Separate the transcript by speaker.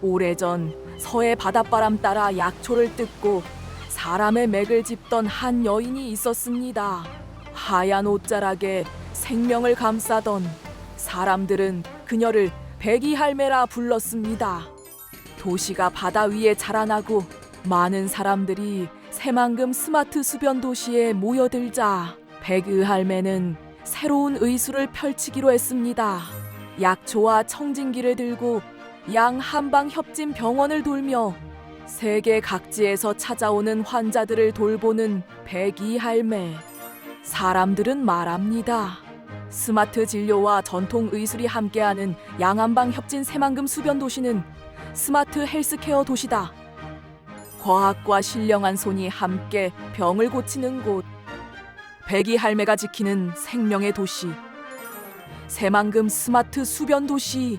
Speaker 1: 오래전 서해 바닷바람 따라 약초를 뜯고 사람의 맥을 짚던 한 여인이 있었습니다. 하얀 옷자락에 생명을 감싸던 사람들은 그녀를 백이할매라 불렀습니다. 도시가 바다 위에 자라나고 많은 사람들이 새만금 스마트 수변 도시에 모여들자 백의할매는 새로운 의술을 펼치기로 했습니다. 약초와 청진기를 들고 양 한방 협진 병원을 돌며 세계 각지에서 찾아오는 환자들을 돌보는 백이 할매. 사람들은 말합니다. 스마트 진료와 전통 의술이 함께하는 양한방 협진 새만금 수변 도시는 스마트 헬스케어 도시다. 과학과 신령한 손이 함께 병을 고치는 곳. 백이 할매가 지키는 생명의 도시. 새만금 스마트 수변 도시.